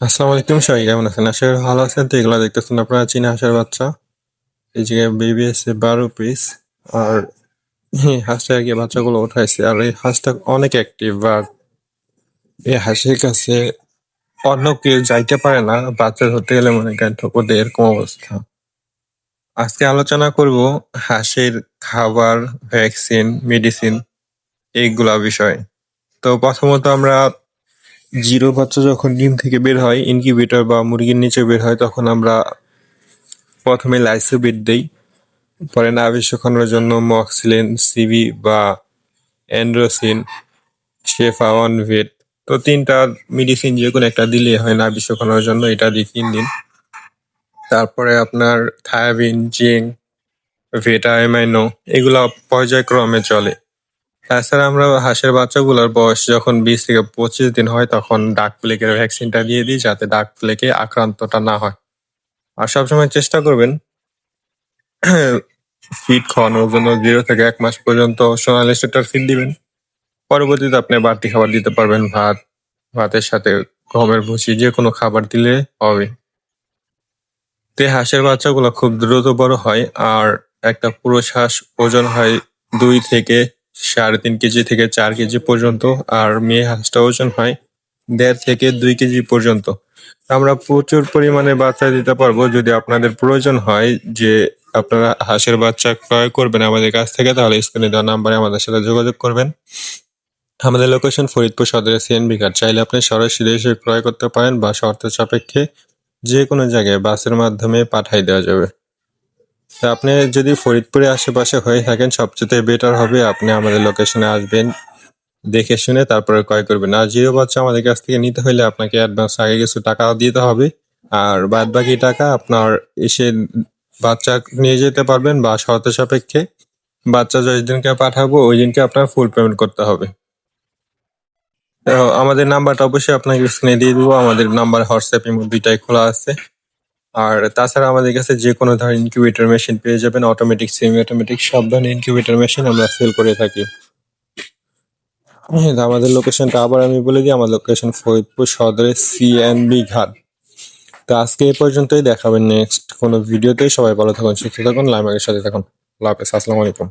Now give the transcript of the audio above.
আসসালামু আলাইকুম সবাই, কেমন আছেন? আশা করি ভালো আছেন। তো এগুলো দেখতেছেন আপনারা, চীনা হাঁসের বাচ্চা। এই জায়গায় বেবি আছে বারো পিস আর হাঁসটা আর কি বাচ্চাগুলো উঠাইছে। আর এই হাঁসটা অনেক অ্যাক্টিভ বাট এই হাঁসের কাছে অন্য কেউ যাইতে পারে না বাচ্চা ধরতে গেলে মনে করেন ঠোকরতে এরকম অবস্থা। আজকে আলোচনা করব হাঁসের খাবার ভ্যাকসিন মেডিসিন এইগুলা বিষয়। তো প্রথমত আমরা জিরো বাচ্চা যখন ডিম থেকে বের হয় ইনকিউবেটর বা মুরগির নিচে বের হয়, তখন আমরা প্রথমে লাইসোবিট দেই। পরে নাভি শুকানোর জন্য মক্সিলিন সিবি বা অ্যান্ড্রোসিন শেফা ওয়ান ভেট তো তিনটা মেডিসিন যে কোনো একটা দিলেই হয় নাভি শুকানোর জন্য, এটা দিই তিন দিন। তারপরে আপনার থায়াবিন জিঙ্ক ভেটা এমাইনো এগুলো পর্যায়ক্রমে চলে। তাছাড়া আমরা হাঁসের বাচ্চাগুলোর বয়স যখন বিশ থেকে পঁচিশ দিন হয়, তখন ডাক প্লেগের ভ্যাকসিনটা দিয়ে দিই যাতে ডাক প্লেগে আক্রান্তটা না হয়। আর সবসময় চেষ্টা করবেন ফিড খাওয়ানোর জন্য। জিরো থেকে এক মাস পর্যন্ত সোনালি স্টেটার ফিড দিবেন। পরবর্তীতে আপনি বাড়তি খাবার দিতে পারবেন, ভাত, ভাতের সাথে গমের ভুসি যে কোনো খাবার দিলে হবে। তো হাঁসের বাচ্চাগুলো খুব দ্রুত বড় হয়, আর একটা পুরুষ হাঁস ওজন হয় দুই থেকে সাড়ে তিন কেজি থেকে চার কেজি পর্যন্ত, আর মেয়ে হাঁসটা ওজন হয় দেড় থেকে দুই কেজি পর্যন্ত। আমরা প্রচুর পরিমাণে বাচ্চা দিতে পারব। যদি আপনাদের প্রয়োজন হয় যে আপনারা হাঁসের বাচ্চা ক্রয় করবেন আমাদের কাছ থেকে, তাহলে স্ক্রিনে দেওয়া নাম্বারে আমাদের সাথে যোগাযোগ করবেন। আমাদের লোকেশন ফরিদপুর সদরের সিএনবি ঘাট। চাইলে আপনি সরাসরি এসে ক্রয় করতে পারেন বা শর্ত সাপেক্ষে যে কোনো জায়গায় বাসের মাধ্যমে পাঠাই দেওয়া যাবে। আপনি যদি ফরিদপুরে আশেপাশে হয়ে থাকেন, সবচেয়ে বেটার হবে আপনি আমাদের লোকেশনে আসবেন, দেখে শুনে তারপরে ক্রয় করবেন। আর জিরো বাচ্চা আমাদের কাছ থেকে নিতে হলে আপনাকে অ্যাডভান্স আগে কিছু টাকা দিতে হবে। আর বাদ বাকি টাকা আপনার এসে বাচ্চা নিয়ে যেতে পারবেন বা শর্ত সাপেক্ষে বাচ্চা যেই দিনকে পাঠাবো, ওই দিনকে আপনার ফুল পেমেন্ট করতে হবে। আমাদের নাম্বারটা অবশ্যই আপনাকে স্ক্রিনে দিয়ে দেবো। আমাদের নাম্বার হোয়াটসঅ্যাপ ইমো দুইটাই খোলা আছে। আর তাছাড়া আমাদের কাছে যে কোনো ধরনের ইনকিউবেটর মেশিন পেয়ে যাবেন অটোমেটিক সেমি অটোমেটিক সব ধরনের ইনকিউবেটর মেশিন আমরা সেল করে থাকি। হ্যাঁ আমাদের লোকেশনটা আবার আমি বলে দিই আমার লোকেশন ফরিদপুর সদরের সিএনবি ঘাট। তো আজকে এই পর্যন্তই, দেখাবেন নেক্সট কোনো ভিডিওতে। সবাই ভালো থাকুন, সুস্থ থাকুন লাইমারের সাথে থাকুন। আল্লাহ হাফেজ, আসসালামু আলাইকুম।